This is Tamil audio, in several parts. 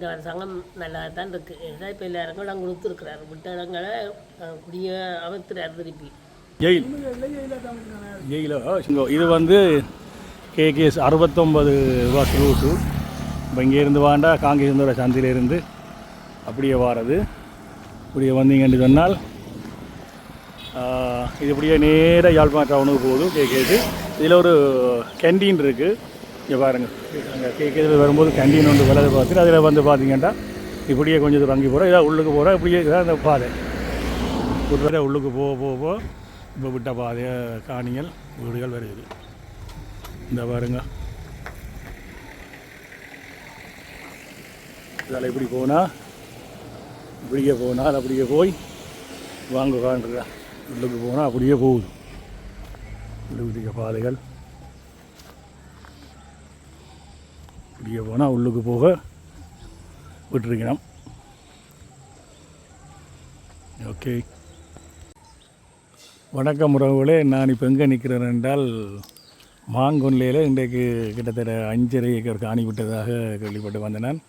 இந்த அரசாங்கம் நல்லா தான் இருக்குது ஏன்னா இப்போ எல்லாருக்கும் இடம் கொடுத்துருக்குறாரு. விட்ட இடங்களை குடிய அமைத்துறாரு திருப்பி. ஜெயில். ஜெயிலோ? இங்கோ இது வந்து கேகேஎஸ் அறுபத்தொம்பது ரூபா ரூட்டு இப்போ இங்கேருந்து வாண்டா காங்கேசந்தோட சந்தையிலேருந்து அப்படியே வாரது. இப்படியே வந்தீங்கன்னு சொன்னால் இது இப்படியே நேராக யாழ்ப்பாணம் டவுனுக்கு போகுது கேகேஎஸ் இதில் ஒரு கேன்டீன் இருக்குது இங்கே பாருங்கள் அங்கே கேகேஎஸ் வரும்போது கண்டின்னு ஒன்று விலது பார்த்துட்டு அதில் வந்து பார்த்தீங்கன்னா இப்படியே கொஞ்சம் தூரம் அங்கே போகிறோம் இதாக உள்ளுக்கு போகிறோம் இப்படியே இதான் அந்த பாதை. ஒரு தடவை உள்ளுக்கு போக போக போக இப்போ விட்ட பாதைய காணிகள் வீடுகள் வருது. இந்த பாருங்க. இதில் இப்படி போனால் இப்படியே போனால் அப்படியே போய் வாங்க காண்றா உள்ளுக்கு போனால் அப்படியே போகுது. உள்ளுக்கு பாதைகள். இப்படியே போனால் உள்ளுக்கு போக விட்டுருக்கணும் ஓகே. வணக்கம் உறவுகளே நான் இப்போ எங்கே நிற்கிறேன் என்றால் மாங்கொல்லையில் இன்றைக்கு கிட்டத்தட்ட அஞ்சரை ஏக்கர் காணி விட்டதாக கேள்விப்பட்டு வந்தேன் நான்.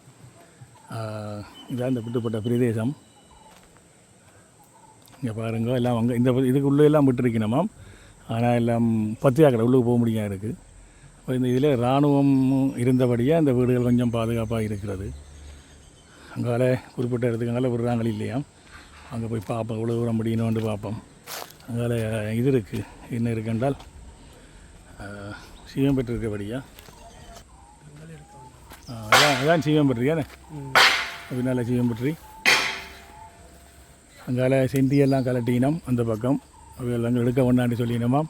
இதான் இந்த விட்டுப்பட்ட பிரதேசம். இங்கே பாருங்க எல்லாம் அங்கே இந்த இதுக்கு உள்ளே எல்லாம் விட்டுருக்கணுமாம் ஆனால் எல்லாம் பத்து ஏக்கரை உள்ளுக்கு போக முடியாது இருக்குது இந்த இதில் இராணுவம் இருந்தபடியாக இந்த வீடுகள் கொஞ்சம் பாதுகாப்பாக இருக்கிறது. அங்கால குறிப்பிட்ட இடத்துக்கு அங்கால விடுறாங்களே இல்லையா? அங்கே போய் பார்ப்போம் இவ்வளோ தூரம் முடியணும்னு பார்ப்போம் அங்கால இது இருக்குது என்ன இருக்குன்றால் ஆஹ், சிவம் பெற்றிருக்கபடியா? அதான் அதான் சிவம் பெற்றியானே பின்னால் சிவம் பெற்றி. அங்கால செந்தியெல்லாம் கலட்டினோம் அந்த பக்கம். அவையெல்லாம் எடுக்க ஒன்றாண்டு சொல்லினோமாம்.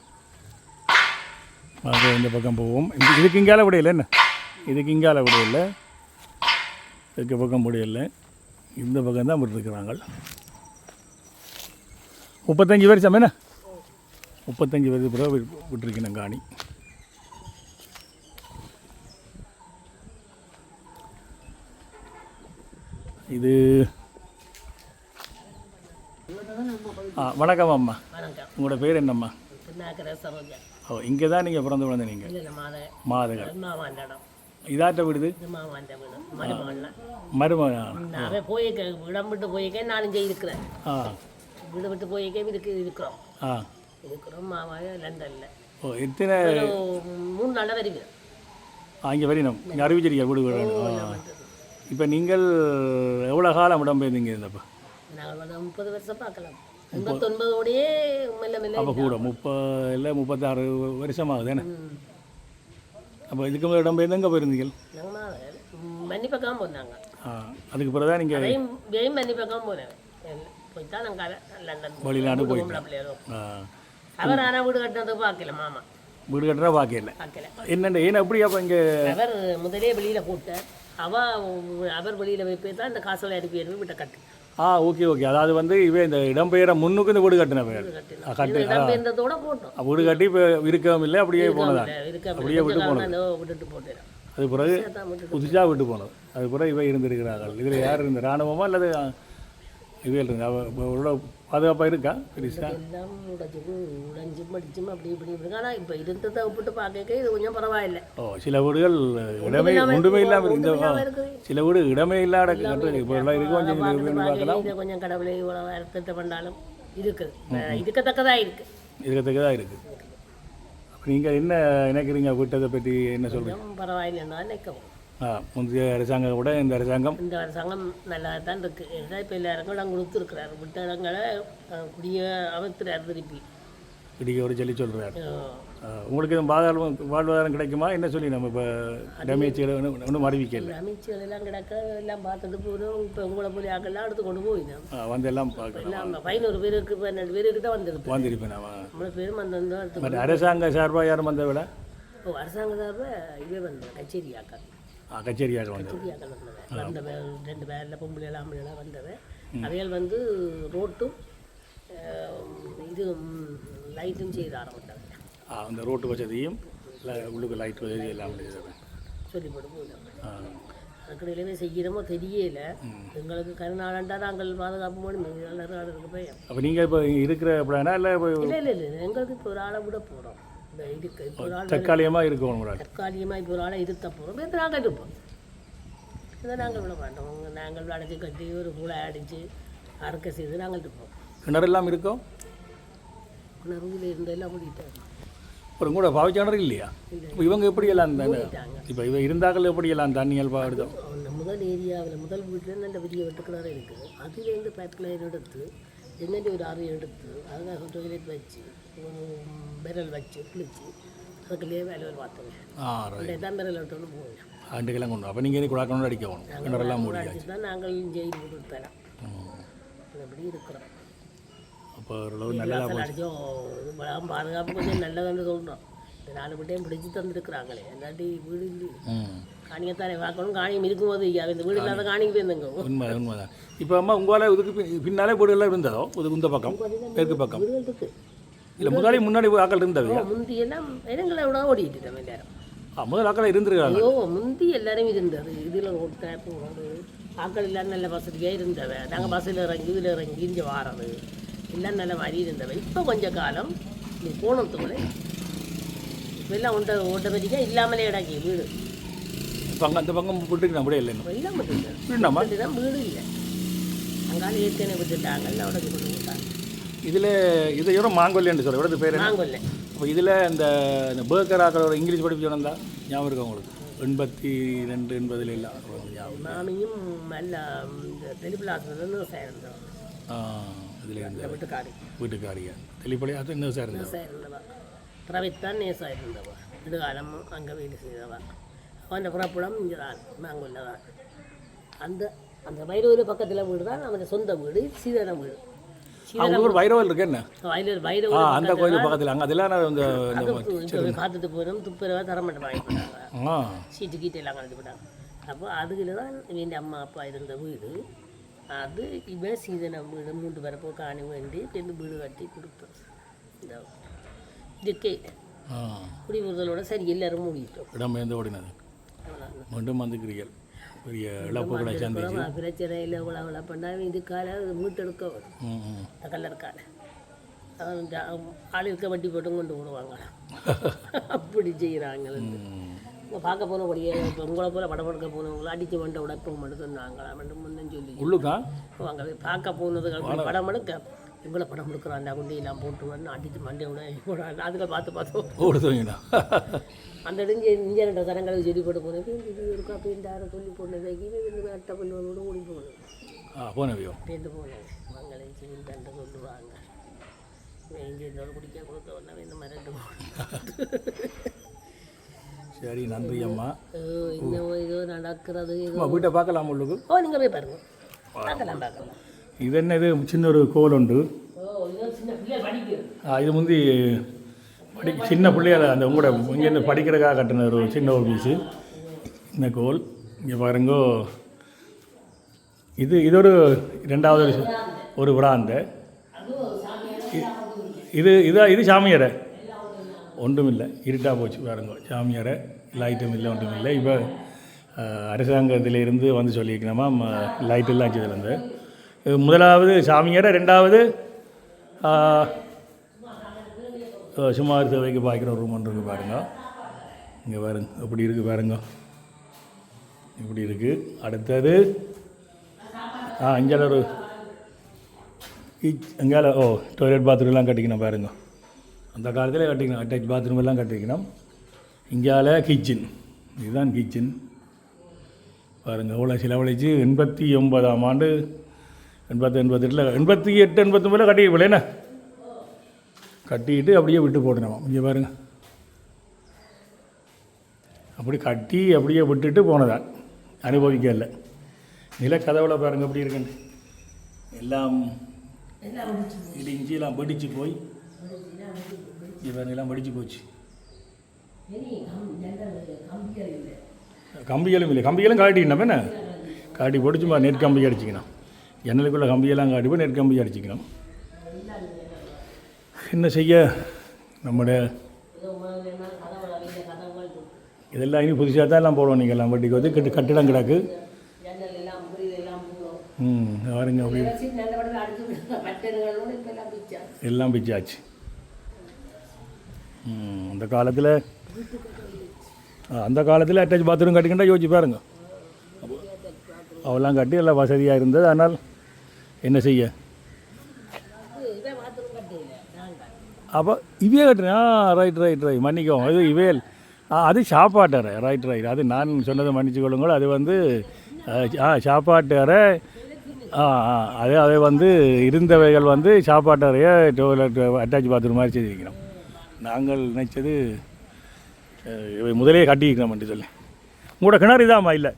அது இந்த பக்கம் போவோம். இது- இதுக்கு இங்கால விடையில என்ன? இதுக்கு இங்கால விடையில்ல இதுக்கு பக்கம் முடியல இந்த பக்கம் தான் விட்டுருக்குறாங்க. முப்பத்தஞ்சு வருஷம் என்ன? முப்பத்தஞ்சு வருஷம் பிறகு விட்டு- விட்டுருக்கணும் காணி. இது ஆ வணக்கம் அம்மா. உங்களோட பேர் என்னம்மா? ஓ இங்கே தான் நீங்கள் பிறந்து வளர்ந்த நீங்கள் மாதகள் இடம் இதாட்ட விடுது மருமகன்? போயிருக்க இடம் விட்டு போயிருக்கேன் நான் இங்கே இருக்கிறேன். ஆ. வீடு விட்டு போயிருக்கேன் இருக்கு இருக்கிறோம். ஆ. இருக்கிறோம் மாவாய லண்டனில் ஓ எத்தனை மூணு நாளாக வருகிறேன். ஆ இங்கே வரணும் இங்கே அறிவிச்சிருக்கீங்க வீடு வீடு இப்போ நீங்கள் எவ்வளோ காலம் இடம்பெயர்ந்தீங்க இருந்தப்போ நாங்கள் முப்பது வருஷம் பார்க்கலாம். எண்பத்தொன்பதோடையே அப்போ கூட முப்பது இல்லை முப்பத்தாறு வருஷம் ஆகுது என்ன அப்போ இதுக்கு முதல் இடம்பெயர்ந்து எங்கே போயிருந்தீங்க? நாங்கள் மன்னி பக்கம் போனாங்க. ஆ அதுக்கு பிறகு தான் நீங்கள் வெயும் மன்னி பக்கம் போனேன் போய் தான் நாங்கள் லண்டன் வெளிநாடு போய் ஆ. அவர் ஆனால் வீடு கட்டினது பார்க்கல மாமா. வீடு கட்டுறா பார்க்கல. என்னென்ன ஏன் அப்படி அப்போ இங்கே? அவர் முதலே வெளியில் போட்டார் அவ அவர் வெளியில் வைப்பே தான் இந்த காசுகளை அனுப்பி அனுப்பி விட்ட கட்டு. ஆ ஓகே ஓகே. அதாவது வந்து இவ இந்த இடம்பெயர முன்னுக்கு இந்த வீடு கட்டின பேர் கட்டு வீடு கட்டி இப்போ இருக்கவும் இல்லை அப்படியே போனதா? அப்படியே விட்டு போனது. அது பிறகு புதுசாக விட்டு போனது. அது பிறகு இவ இருந்திருக்கிறார்கள். இதில் யார் இருந்த? இராணுவமா அல்லது இவையில் இருந்து? பாதுகாப்பாக இருக்கா? பெருசா எல்லாம் உடைஞ்சு உடைஞ்சு மடிச்சும் அப்படி இப்படி இப்படி ஆனால் இப்போ இருந்ததை விட்டு பார்க்க இது கொஞ்சம் பரவாயில்ல. ஓ சில வீடுகள் இடமே ஒன்றுமே இல்லாமல் இருக்கு. இந்த இருக்குது சில வீடு இடமே இல்லாத இப்போ எல்லாம் இருக்கும் கொஞ்சம் பார்க்கலாம். இதை கொஞ்சம் கடவுளை இவ்வளோ திட்டம் பண்ணாலும் இருக்குது இருக்கத்தக்கதா இருக்கு. இருக்கத்தக்கதாக இருக்குது நீங்கள் என்ன நினைக்கிறீங்க? விட்டதை பற்றி என்ன சொல்கிறீங்க பரவாயில்லைன்னு நிற்கவும் முந்தைய அரசாங்கம் விட இந்த அரசாங்கம் இந்த அரசாங்கம் நல்லா தான் இருக்கு. ஏன்னா இப்போ எல்லாருக்கும் இடம் கொடுத்துருக்குறாரு விட்ட இடங்களை குடிய அமைத்துறாரு திருப்பி. இடிக்க ஒரு சொல்லி சொல்கிறார் உங்களுக்கு எதுவும் வாழ்வாதாரம் வாழ்வாதாரம் கிடைக்குமா? என்ன சொல்லி நம்ம இப்போ டேமேஜ் ஒன்றும் அறிவிக்கல. அமைச்சர்கள் எல்லாம் கிடக்க எல்லாம் பார்த்துட்டு போகிறோம் இப்போ உங்களை போய் ஆக்கெல்லாம் எடுத்து கொண்டு ஆ, வந்து எல்லாம் பார்க்கலாம் பதினோரு பேருக்கு பன்னெண்டு பேருக்கு தான் வந்திருப்பேன்? நான் நம்மள பேரும் வந்து அரசாங்க சார்பாக யாரும் வந்த விட ஓ அரசாங்க சார்பில் இதே வந்தது கச்சேரி ஆக்கள் கச்சேரியாக வந்தது. கச்சேரி ஆக்கள் வந்தவன் வந்த ரெண்டு பேரில் பொம்பளை எல்லாம் ஆம்பளைலாம் வந்தவன் அவைகள் வந்து ரோட்டும் இது லைட்டும் செய்து ஆரம்பித்தாங்க அந்த ரோட்டு வசதியும் உள்ளுக்கு லைட் வசதி எல்லாம். சொல்லி போட்டு அதுக்கிடையிலுமே செய்கிறோமோ தெரியல. எங்களுக்கு கருநாளண்டா நாங்கள் பாதுகாப்பு இருக்கு போய் அப்போ நீங்கள் இப்போ இருக்கிற பிளானா இல்லை இல்லை இல்லை இல்லை எங்களுக்கு இப்போ ஒரு ஆளை விட போகிறோம் இந்த இதுக்கு இப்போ தற்காலிகமாக இருக்கணும் ஒரு ஆள் தற்காலிகமாக இப்போ ஒரு ஆளை இருத்த போகிறோம் எத்தனை நாங்கள் இருப்போம் இதை நாங்கள் விட மாட்டோம். நாங்கள் அடைச்சி கட்டி ஒரு மூளை அடித்து அறுக்க செய்து நாங்கள் இருப்போம் கிணறெல்லாம் இருக்கும் உணர்வில் இருந்தெல்லாம் முடிட்டாங்க. ஒரு கூட பாவிச்ச கிணறு இல்லையா? இப்போ இவங்க இந்த மூடிட்டாங்க. இப்போ இவ இருந்தாக்கள் எப்படியெல்லாம் தண்ணியல் பாடுதோம் அந்த முதல் ஏரியாவில் முதல் வீட்டில் நல்ல பெரிய வெட்டுக்கிணறு இருக்குது அதுலேருந்து பைப் லைன் எடுத்து என்னென்ன ஒரு அறை எடுத்து அதுக்காக டொய்லெட் வச்சு பெரல் வச்சு குளிச்சு அதுக்குள்ளேயே வேலையில் பார்த்தோங்க ஆ ரைட் அந்த தான் பெரல் விட்டோன்னு போவோம் ஆண்டுக்கெல்லாம் கொண்டு அப்போ நீங்கள் குழாக்கணும் அடிக்க போகணும் கிணறெல்லாம் மூடி தான் நாங்கள் ஜெயில் கொடுத்தலாம் அப்படி இருக்கிறோம் அப்போ ஓரளவு வாசல் அடிச்சோம் இது பாதுகாப்பு கொஞ்சம் நல்லதுன்னு சொல்கிறோம் இந்த நாலு வீட்டையும் பிடிச்சி தந்துருக்குறாங்களே இல்லாட்டி வீடு இல்லை ம் காணியத்தானே பார்க்கணும் காணியம் இருக்கும்போது இந்த வீடு இல்லாத காணிக்கு போயிருந்தங்க உண்மை உண்மைதான் இப்போ அம்மா உங்களால் இதுக்கு பின்னாலே வீடுகள்லாம் இருந்ததோ இதுக்கு இந்த பக்கம் மேற்கு பக்கம் இல்லை முன்னாடி முன்னாடி ஆக்கள் இருந்தது முந்தி எல்லாம் இடங்களை விட ஓடிட்டு நம்ம எல்லாரும் ஆ, முதல் ஆக்கள் இருந்திருக்காங்க. ஐயோ முந்தி எல்லாரும் இருந்தது. இதில் ரோடு ஆக்கள் எல்லாம் நல்ல வசதியாக இருந்தவ. நாங்கள் பஸ்ஸில் இறங்கி இதில் இறங்கி இங்கே வாரது. எல்லாம் நல்ல மாதிரி இருந்தவ. இப்போ கொஞ்ச காலம் நீ போனத்துக்குள்ளே இப்போ எல்லாம் ஒன்றை ஆட்டோமேட்டிக்காக இல்லாமலே இடக்கி வீடு. இப்போ அங்கே அந்த பக்கம் விட்டுக்கு அப்படியே இல்லை வீடுனாமா தான் வீடு இல்லை. அங்கால ஏற்கனவே விட்டுட்டாங்க. விட்டாங்க இதில் இதை இவரும் மாங்கொல்லின்னு சொல்ல இவரது பேர் அப்போ இதில் இந்த இந்த பேர்கர் ஆக்களோட இங்கிலீஷ் படிப்பு சொன்னா ஞாபகம் இருக்கா உங்களுக்கு? எண்பத்தி ரெண்டு எண்பதுல ஞாபகம் மாமியும் நல்ல இந்த தெளிப்பில் ஆசிரியர் சேர்ந்தோம் ஆ இதில் இருந்த வீட்டுக்காரி. வீட்டுக்காரியா? இருந்தது நேசா இருந்தவா பிரவித்தான் நேசா இருந்தவா நெடுகாலம் அங்கே வேலை செய்தவா. அவன் புறப்புலம் இங்கே தான் நாங்கள்ல தான். அந்த அந்த வைரூர் பக்கத்தில் வீடு தான் அவன் சொந்த வீடு சீதனம் வீடு. அவங்க ஒரு வைரவல் இருக்கு என்ன? வயலூர் ஆ வைரூர் அந்த கோயில் பக்கத்தில். அங்கே அதெல்லாம் நான் இந்த பார்த்துட்டு போயிடும். துப்புரவா தரமாட்டம் வாங்கி போட்டாங்க. ஆ. சீட்டு கீட்டு எல்லாம் கலந்து போட்டாங்க. அப்போ அதுக்குள்ள தான் இவன் அம்மா அப்பா இருந்த வீடு. அது இவன் சீதனம் வீடு மூன்று பேரப்போ காணி வேண்டி ரெண்டு வீடு கட்டி கொடுத்தோம். இந்த இதுக்கே குடிபுறுதலோட சரி எல்லாரும் மூடிட்டோம் இடம் ஓடினது. மீண்டும் வந்துக்கிறீர்கள். பெரிய இழப்புகளை சந்திச்சு அப்புறம் பிரச்சனை இல்லை இவ்வளோ இவ்வளோ பண்ணால் இதுக்கால மீட்டெடுக்க வரும். ம் ம். இந்த கல்லறுக்கால ஆள் இருக்க வட்டி போட்டும் கொண்டு விடுவாங்க அப்படி செய்கிறாங்க பார்க்க போனபடியே இப்போ உங்களை போல படம் எடுக்க போனவங்கள அடித்து மண்டை உடப்பம் மட்டும் சொன்னாங்களா மட்டும் முன்னு சொல்லி. உள்ளுக்கா? போய் பார்க்க போனதுக்கு படம் எடுக்க இவ்வளோ படம் எடுக்கிறான்டா குண்டியெல்லாம் போட்டு வந்து அடித்து மண்டை விட அதில் பார்த்து பார்த்தோம். ஓடுதுங்கண்ணா அந்த இடைஞ்சு இங்கே ரெண்டு கரங்களுக்கு செடி போட்டு போனது. இது இருக்கா பெயிண்டார சொல்லி போனது. இந்த அட்டை பல்லுவோட ஓடி ஆ போனவியோ? பேருந்து போனேன் மங்களம் சிவில் தண்டை சொல்லுவாங்க இங்கே இதோட குடிக்க கொடுத்த உடனே இந்த மாதிரி ரெண்டு சரி நன்றி அம்மா. இன்னும் ஏதோ நடக்கிறது வீட்டை பார்க்கலாம் உள்ளுக்கு? ஓ நீங்கள் போய் பாருங்க. பார்க்கலாம் பார்க்கலாம். இது என்ன இது சின்ன ஒரு கோல் உண்டு இது முந்தி படி சின்ன பிள்ளையால அந்த உங்களோட இங்கேருந்து படிக்கிறதுக்காக கட்டின ஒரு சின்ன ஒரு பீஸு இந்த கோல் இங்கே பாருங்கோ. இது இது ஒரு ரெண்டாவது ஒரு ஒரு விடாந்த. இது இதா இது சாமியாரை. ஒன்றும் இல்லை இருட்டாக போச்சு பாருங்க சாமியாரை. லைட்டும் இல்லை ஒன்றும் இல்லை இப்போ அரசாங்கத்திலிருந்து வந்து சொல்லியிருக்கணுமா லைட் எல்லாம் வச்சதுலேருந்து முதலாவது சாமியாரை ரெண்டாவது சுமார் சேவைக்கு பார்க்குற ஒரு ரூம் ஒன்று இருக்குது பாருங்க. இங்கே பாருங்க எப்படி இருக்குது பாருங்க. இப்படி இருக்குது அடுத்தது ஆ இங்கே ஒரு எங்கால ஓ டாய்லெட் பாத்ரூம்லாம் கட்டிக்கணும் பாருங்க. அந்த காலத்தில் கட்டிக்கணும் அட்டாச் பாத்ரூம் எல்லாம் கட்டிக்கணும். இங்கால கிச்சன் இதுதான் கிச்சன் பாருங்க அவ்வளோ செலவழித்து எண்பத்தி ஒன்பதாம் ஆண்டு எண்பத்தி எண்பத்தெட்டில் எண்பத்தி எட்டு எண்பத்தொம்பதில் கட்டி என்ன? கட்டிட்டு அப்படியே விட்டு போடணும் இங்கே பாருங்க. அப்படி கட்டி அப்படியே விட்டுட்டு போனதான் அனுபவிக்கல. நிலக்கதவுல பாருங்க எப்படி இருக்குன்னு. எல்லாம் இடிஞ்சு எல்லாம் வெடிச்சு போய் இவன் எல்லாம் வெடிச்சு போச்சு. கம்பிகளும் இல்லை. கம்பிகளும் காட்டிக்கணும் என்ன? காட்டி போட்டுச்சுமா நெட் கம்பி அடிச்சிக்கணும். ஜன்னலுக்குள்ளே கம்பியெல்லாம் காட்டி போய் நெட் கம்பி என்ன செய்ய? நம்முடைய இதெல்லாம் இனி புதுசாக தான் எல்லாம் போடுவோம் நீங்கள் எல்லாம். வட்டிக்கு வந்து கட்டு கட்டிடம் கிடக்கு. ம் பாருங்க எல்லாம் பிச்சாச்சு. ம் அந்த காலத்தில் அந்த காலத்தில் அட்டாச் பாத்ரூம் கட்டிக்கிட்டா யோசிச்சு பாருங்க. அவெல்லாம் கட்டி எல்லாம் வசதியாக இருந்தது. ஆனால் என்ன செய்ய? அப்போ இவே கட்டுறேன் ஆ ரைட் ரைட் ரைட் மன்னிக்கவும் அது இவேல் ஆ அது சாப்பாட்டறை ரைட் ரைட் அது நான் சொன்னதை மன்னிச்சு கொள்ளுங்கள். அது வந்து ஆ சாப்பாட்டறை ஆ ஆ அது அதை வந்து இருந்தவைகள் வந்து சாப்பாட்டறையை டோய்லெட் அட்டாச் பாத்ரூம் மாதிரி செய்திருக்கிறோம். நாங்கள் நினைச்சது இவை முதலே கட்டிக்கிறோம் என்று சொல்லி. உங்களோட கிணறு இதாம்மா இல்லை?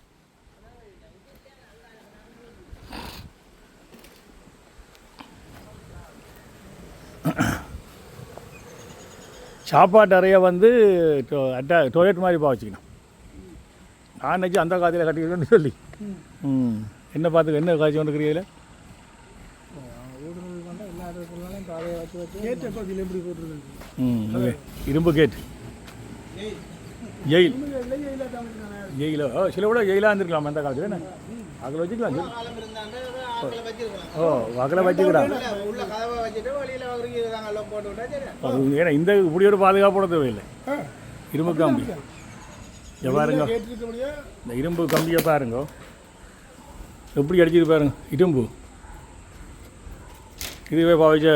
சாப்பாட்டு அறையை வந்து அட்டா டொய்லெட் மாதிரி பாவச்சிக்கணும் நான் நினச்சி அந்த காலத்தில் கட்டிக்கணும்னு சொல்லி. ம். என்ன பார்த்து என்ன காய்ச்சி கொண்டுக்கிறீங்கள ம் ஓகே. இரும்பு கேட் ஜெயில். ஜெயிலோ? சில கூட ஜெயிலாக இருந்திருக்கலாம் அந்த காலத்தில் என்ன? அதில் வச்சுக்கலாம் ஓ வகலை அது ஏன்னா இந்த இப்படி ஒரு பாதுகாப்போட தேவையில்லை. இரும்பு கம்பி. பாருங்க. இந்த இரும்பு கம்பியை பாருங்க. எப்படி அடிச்சிட்டு பாருங்க. இரும்பு. இதுவே பாவிச்ச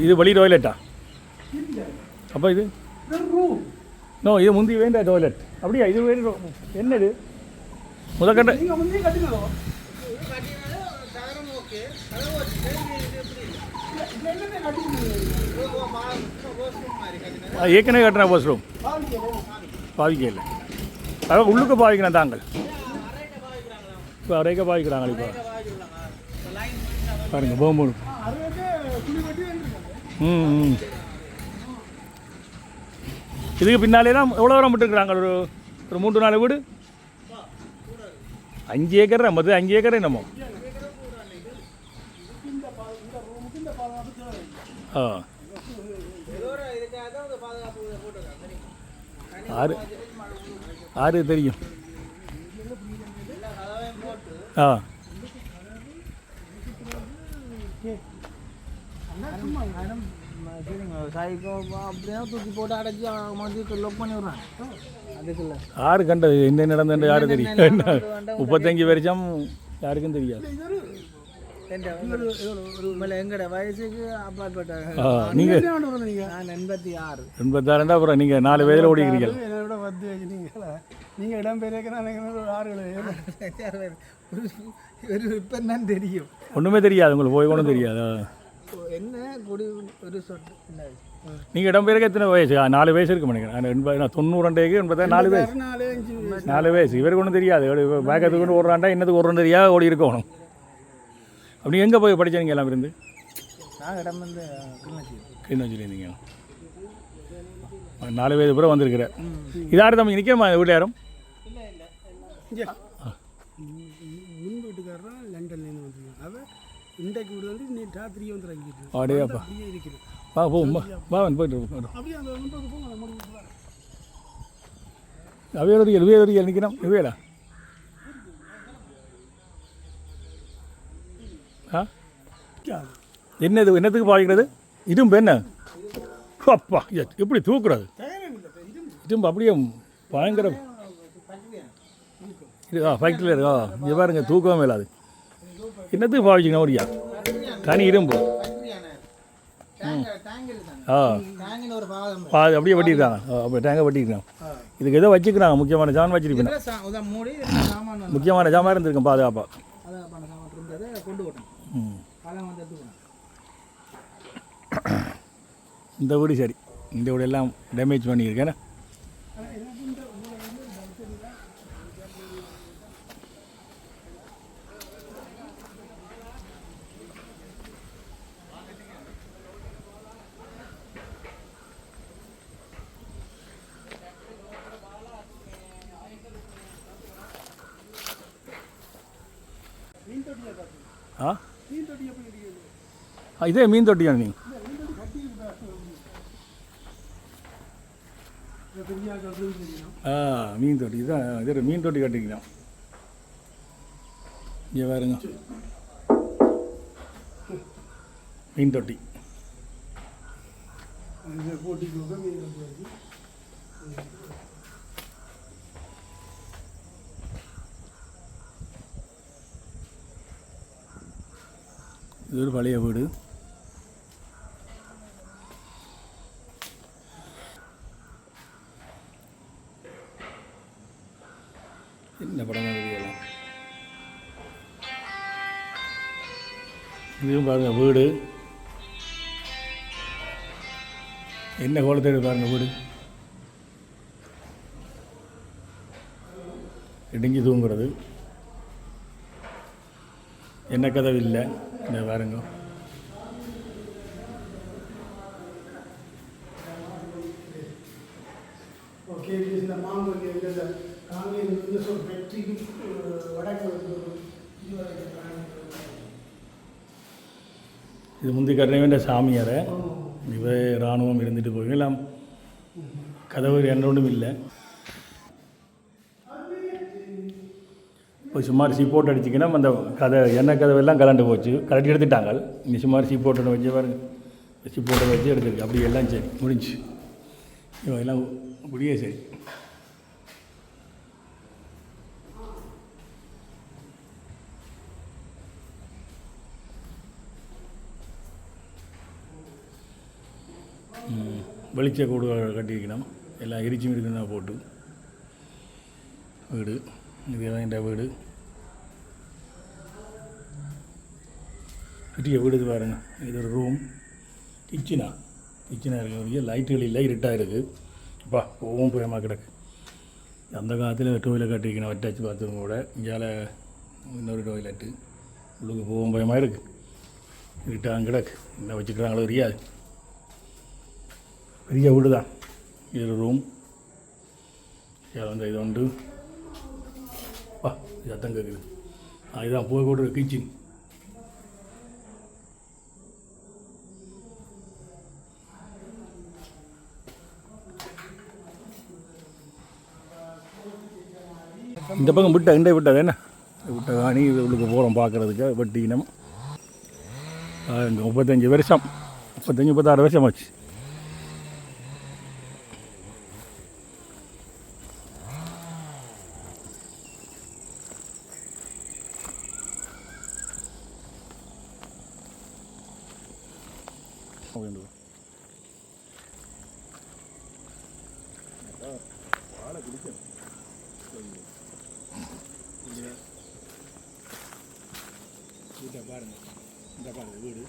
இது வெளி டாய்லெட்டா அப்போ இது? நோ இது முந்தி வேண்ட டாய்லெட் அப்படியா? இது வேறு என்னது? முதற்கட்ட தகரம் ஓகே கதவு வச்சுட்டு இது எப்படி வாஷ்ரூம் மாதிரி கட்டினது ஆ, ஏற்கனவே கட்டின பஸ் ரூம் பாவிக்க இல்லை. அதான் உள்ளுக்கு பாவிக்கிறேன் தாங்கள். இப்போ அரைக்க பாவிக்கிறாங்க இப்போ. பாருங்க போகும்போது ம் ம். இதுக்கு பின்னாலே தான் எவ்வளோ தூரம் விட்டுருக்குறாங்க? ஒரு ஒரு மூன்று நாலு வீடு? அஞ்சு ஏக்கர் மொத்தம் அஞ்சு ஏக்கர் என்னமோ ஆ ஏதோ ஒரு இதுக்காக தான் இந்த பாதுகாப்பு இதை போட்டிருக்காங்க தெரியுமா? ஆறு ஆறு தெரியும் எல்லா கதவையும் போட்டு ஆ அப்படியே தூக்கி போட்டு அடைச்சி மதியத்தை லொக் பண்ணி விடுறான் அதுக்குள்ள யாரு கண்டது என்ன நடந்தது யாரு தெரியும்? முப்பத்தஞ்சு வருஷம் யாருக்கும் தெரியாது. எங்கட வயசுக்கு அப்பாற்பட்ட ஆ நீங்கள் நான் எண்பத்தி ஆறு. எண்பத்தாறுண்டா அப்புறம் நீங்கள் நாலு வயதில் ஓடிக்கிறீங்க. என்னோட பத்து வச்சுட்டீங்களா நீங்கள் இடம் பெரிய நான் ஆறு ஒரு ஒரு இப்போ தான் தெரியும். ஒன்றுமே தெரியாது உங்களுக்கு போய் ஒன்றும் தெரியாது. என்ன குடி ஒரு சொட்டு என்ன? நீங்கள் இடம் பேருக்கு எத்தனை வயசு? நாலு வயசு இருக்கு நினைக்கிறேன் எண்பது நான் தொண்ணூறுண்டேக்கு எண்பத்தாறு நாலு வயசு. நாலு அஞ்சு நாலு வயசு. இவருக்கு ஒன்றும் தெரியாது. பேக்கத்துக்கு கொண்டு ஓடுறாண்டா என்னதுக்கு ஓடுறோம் தெரியாது ஓடி இருக்கணும். அப்படி எங்கே போய் படிச்சீங்க எல்லாம் இருந்து நான் இடம் வந்து கிளிநொச்சி என்ன சொல்லியிருந்தீங்க நாலு வயது பிறகு வந்திருக்கிற. இதாரு தம்பி? நிற்கமா வீட்டில் யாரும்? முன் வீட்டுக்காரர் லண்டன்லேருந்து வந்துருக்காங்க அவன் இன்றைக்கு வீடு வந்து நீ ராத்திரியே வந்து இறங்கிட்டு அப்படியேப்பா அப்படியே இருக்குது. வா போ வா வா போயிட்டு வா. அப்படியே அந்த அவையோட இவையோட நிற்கணும் இவையடா ஆ என்னது என்னத்துக்கு பாய்க்கிறது இரும்பு என்ன? அப்பா எப்படி தூக்குறது? இரும்பு அப்படியே பயங்கர இது ஆ ஃபேக்ட்ரியில் இருக்கா. இங்கே பாருங்க தூக்கவே இல்லாது. என்னத்துக்கு பாவிச்சிங்க ஒரியா தனி இரும்பு. ஆ. டேங்கின்னு ஒரு பாகம் பா அப்படியே வெட்டியிருக்காங்க. ஆ, அப்போ டேங்கை வெட்டியிருக்காங்க. இதுக்கு ஏதோ வச்சுக்கிறாங்க முக்கியமான ஜாமான் வந்து முக்கியமான ஜாமான் இருந்திருக்கும் பாதுகாப்பாக கொண்டு விட்டோம் ம் அதெல்லாம் வந்து எடுத்துக்கணும் இந்த வீடு சரி. இந்த வீடு எல்லாம் டேமேஜ் பண்ணியிருக்கேன். ஆ? இதே மீன் தொட்டியா நீங்கள் ஆ மீன் தொட்டி. தான் இது மீன் தொட்டி கட்டிக்கலாம் இங்கே பாருங்க. மீன் தொட்டி. இது ஒரு பழைய வீடு. என்ன படம் எழுதியலாம் இதுவும் பாருங்கள் வீடு. என்ன கோலத்தை பாருங்க வீடு. இடிஞ்சு தூங்குறது. என்ன கதவு இல்லை? இந்த பாருங்க ஓகே இந்த மாங்கல் இந்த காங்கேயம் வந்து சொல் வெற்றிக்கு வடக்கு இது வரைக்கும் இது முந்தி கட்ட சாமியாரை. இவ இராணுவம் இருந்துட்டு போய் எல்லாம் கதவு என்னொன்றும் இல்லை. இப்போ சுமார் சீப்போட்டு அடிச்சிங்கன்னா அந்த கதை எண்ணெய் கதவெல்லாம் கலண்டு போச்சு. கலட்டி எடுத்துட்டாங்க. இங்கே சுமார் சீப்போட்டை வச்சு பாருங்க. சீ சீப்போட்டை வச்சு எடுத்துருக்கு. அப்படி எல்லாம் சரி முடிஞ்சு இவங்க எல்லாம் அப்படியே சரி ம், வெளிச்ச கூடு கட்டியிருக்கணும். எல்லாம் எரிச்சி இருக்குன்னா போட்டு. வீடு. இதுதான் என் வீடு. பெரிய வீடு இது பாருங்க. இது ஒரு ரூம் கிச்சனா கிச்சனாக இருக்கு லைட்டுகள் இல்லை இருட்டாக இருக்குது அப்பா ஓவும் புயமாக கிடக்கு. அந்த காலத்தில் டோய்லெட் கட்டிக்கணும் அட்டாச் பாத்ரூம் கூட இங்கால இன்னொரு டோய்லெட்டு உள்ளுக்கு போகும் பயமாக இருக்குது இருட்டாங்க கிடக்கு. என்ன வச்சுக்கிறாங்களோ தெரியாது. பெரிய வீடு தான் இது ரூம் வந்து இது உண்டு. வா சத்தம் கேட்குது இதுதான் போய் கூட கிச்சன் இந்த பக்கம் விட்ட இண்டை விட்டா என்ன? விட்ட காணி உள்ளுக்கு போகிறோம் பார்க்குறதுக்கு வெட்டினம் இங்கே முப்பத்தஞ்சு வருஷம். முப்பத்தஞ்சு முப்பத்தாறு வருஷம் ஆச்சு வீட்டை பாருங்க. இந்த பாருங்க வீடு.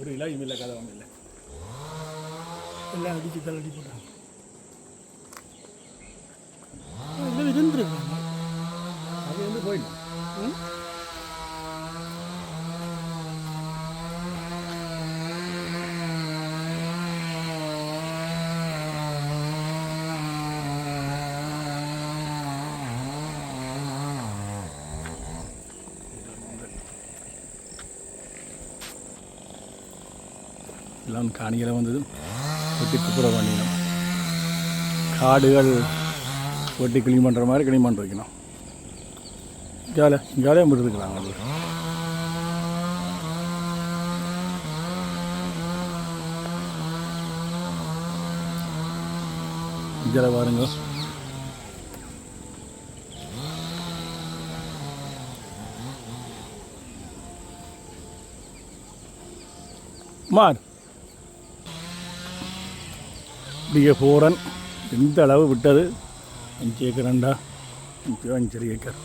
ஒரு இலாயும் இல்லை கதை ஒன்றும் இல்லை. எல்லாம் அடிச்சு தள்ளடி போட்டாங்க எல்லாம் இருந்துருக்காங்க அது வந்து போயிடும் நான் காணிகளை வந்ததும் வெட்டி குப்புற பண்ணிக்கணும் காடுகள் வெட்டி கிளீன் பண்ணுற மாதிரி கிளீன் பண்ணி வைக்கணும். ஜாலியாக ஜாலியாக முடிச்சுக்கலாம் அது. இதில் பாருங்க. மார். இப்படியே போகிறன் எந்த அளவு விட்டது? அஞ்சு ஏக்கர் ரெண்டா? அஞ்சு அஞ்சரை ஏக்கர்.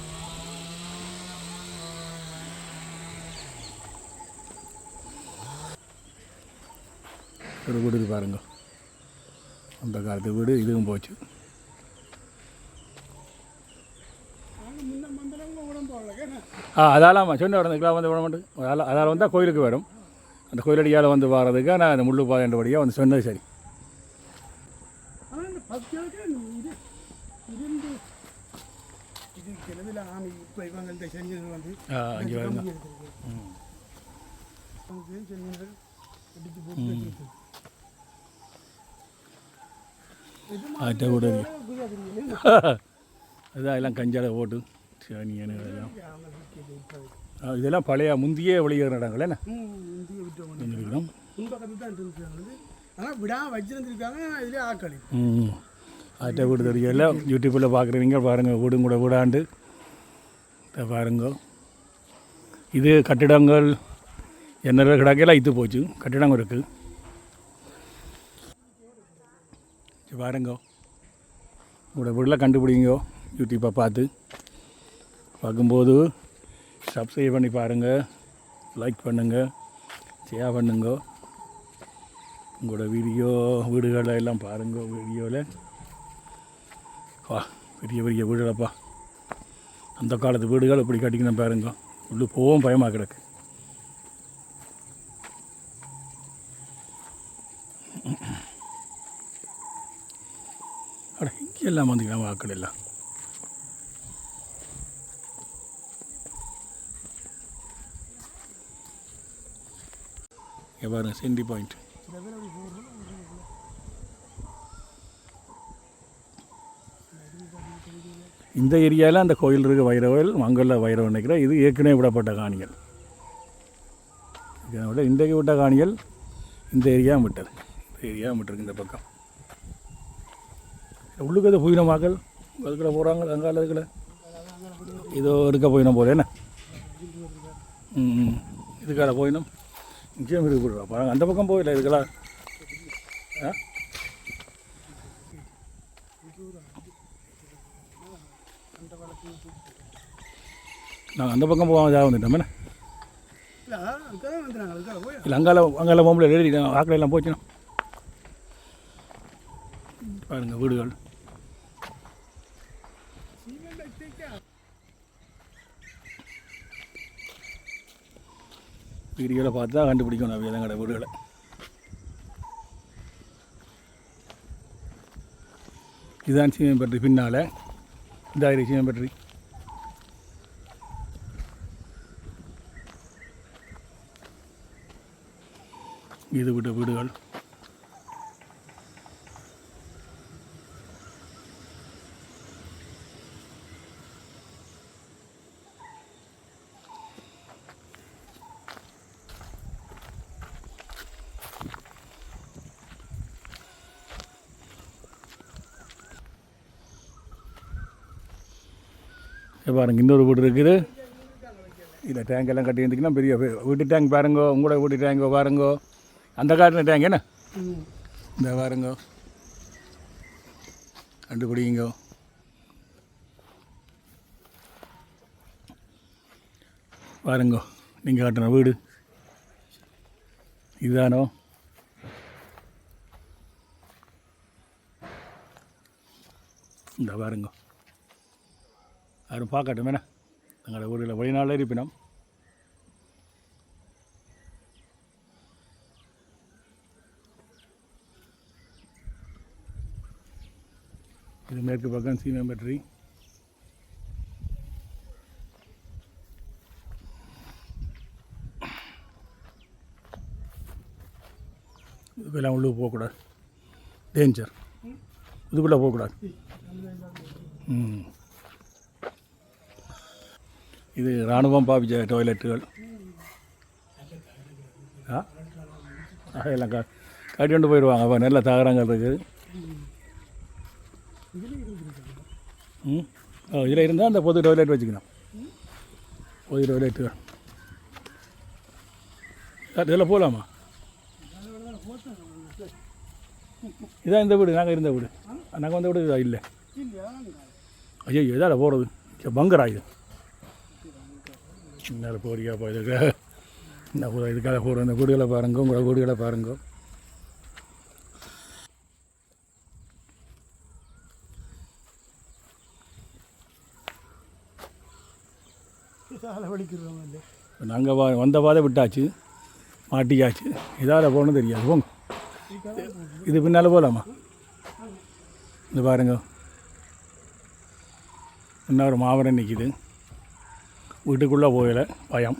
ஒரு வீடு பாருங்க. அந்த காலத்து வீடு இதுவும் போச்சு. ஆ அதாலாமா சொன்ன உடனே வந்து விட மாட்டேன். அதால் அதால் வந்தால் கோயிலுக்கு வரும். அந்த கோயிலடியால் வந்து வர்றதுக்கு நான் அந்த முள்ளு பாதைன்றபடியாக வந்து சொன்னது சரி ஆனால் இந்த பத்தியாவுக்கு இது இருந்து இது கிளவில இப்போ இவங்கள்ட்ட செஞ்சது வந்து. அங்கே வருங்க செஞ்சது அடிச்சு போட்டு. ஆட்ட கூட அதான் எல்லாம் கஞ்சால போட்டு சனியனு இதெல்லாம். இதெல்லாம் பழைய முந்தியே வெளியேற இடங்கள் என்ன? ஆனால் விடாம வச்சிருந்துருக்காங்க இதிலே ஆக்களி ம். ஆட்ட வீடு தெரியல யூடியூப்பில் பார்க்குறவங்க பாருங்கள் வீடும் கூட வீடாண்டு. இதை பாருங்க. இது கட்டிடங்கள் என்ன கிடக்கையில் இத்து போச்சு. கட்டிடங்கள் இருக்குது பாருங்க பாருங்கோ. உங்களோட வீட்டில் கண்டுபிடிங்கோ. யூடியூப்பை பார்த்து. பார்க்கும்போது சப்ஸ்கிரைப் பண்ணி பாருங்கள் லைக் பண்ணுங்கள் ஷேர் பண்ணுங்க. உங்களோட வீடியோ வீடுகளை எல்லாம் பாருங்க. வீடியோவில் வா பெரிய பெரிய வீடுகளப்பா. அந்த காலத்து வீடுகள் இப்படி கட்டிக்கணும் பாருங்க. உள்ளே போகவும் பயமாக கிடக்கு. அட இங்கெல்லாம் வந்துக்கலாம் வாக்கள் எல்லாம் இங்கே பாருங்க சென்டி பாயிண்ட் இந்த ஏரியாவில் அந்த கோயில் இருக்க வைரவல் மங்கல்ல வைரவன் நினைக்கிறேன் இது ஏற்கனவே விடப்பட்ட காணிகள். இதனை விட இன்றைக்கு விட்ட காணிகள் இந்த ஏரியா விட்டது இந்த ஏரியா விட்டுருக்கு இந்த பக்கம். உள்ளுக்கு அது போயின மக்கள் அதுக்குள்ள போகிறாங்க அங்கால அதுக்குள்ள இதோ இருக்க போயினோம் போல என்ன? ம் ம். இதுக்கால போயினோம் நிச்சயம் இருக்கு பாருங்க. அந்த பக்கம் போயிடல இதுக்கெல்லாம். ஆ? நாங்கள் அந்த பக்கம் போகாம ஜாக வந்துட்டோம். என்ன? இல்லை அங்கால அங்கால பொம்பளை எழுதி ஆக்களை எல்லாம் போச்சுனா பாருங்க வீடுகள். வீடியோவில் பார்த்து தான் கண்டுபிடிக்கணும் அப்படியே எங்களோட வீடுகளை. இதுதான் சீமன் பற்றி பின்னால். இந்த சீமன் பற்றி இது விட்ட வீடுகள். பாருங்க இன்னொரு வீடு இருக்குது. இதில் டேங்க் எல்லாம் கட்டி இருந்துச்சுன்னா பெரிய வீட்டு டேங்க் பாருங்கோ உங்களோட வீட்டு டேங்கோ பாருங்கோ. அந்த காட்டின டேங்க் என்ன? இந்த பாருங்கோ. கண்டுபிடிங்கோ. பாருங்கோ நீங்கள் கட்டின வீடு. இதுதானோ இந்த பாருங்கோ. யாரும் பார்க்கட்டும் என்ன எங்களோட ஊரில் வெளிநாளில் இருப்பினோம். இது மேற்கு பக்கம் சீமம் பற்றி இதுக்கெல்லாம் உள்ளே போகக்கூடாது. டேஞ்சர் இதுக்குள்ளே போகக்கூடாது. ம். இது இராணுவம் பாவிச்ச டாய்லெட்டுகள் ஆ? எல்லாம் காட்டி கொண்டு போயிடுவாங்க. அப்போ நல்ல தகரங்கள் இருக்குது ம்? ஓ இதில் இருந்தால் அந்த பொது டொய்லெட் வச்சுக்கணும் பொது டாய்லெட்டுகள் இதில் போகலாமா? இதான் இந்த வீடு நாங்கள் இருந்த வீடு. நாங்கள் வந்த வீடு இதா இல்லை. ஐயோ இதால் போகிறது பங்கரா இது. நேரம் போறியாப்பா போ இதுக்கு. இந்த இதுக்காக போகிற இந்த வீடுகளை பாருங்க உங்களோட வீடுகளை பாருங்க இதால் வலிக்கிறோம் இப்போ நாங்கள் வா வந்த பாதை விட்டாச்சு மாட்டியாச்சு. இதால் போகணும் தெரியாது. போங்க. இது பின்னால் போகலாமா இந்த பாருங்க. இன்னும் ஒரு மாவரம் நிற்கிது வீட்டுக்குள்ளே போகலை பயம்.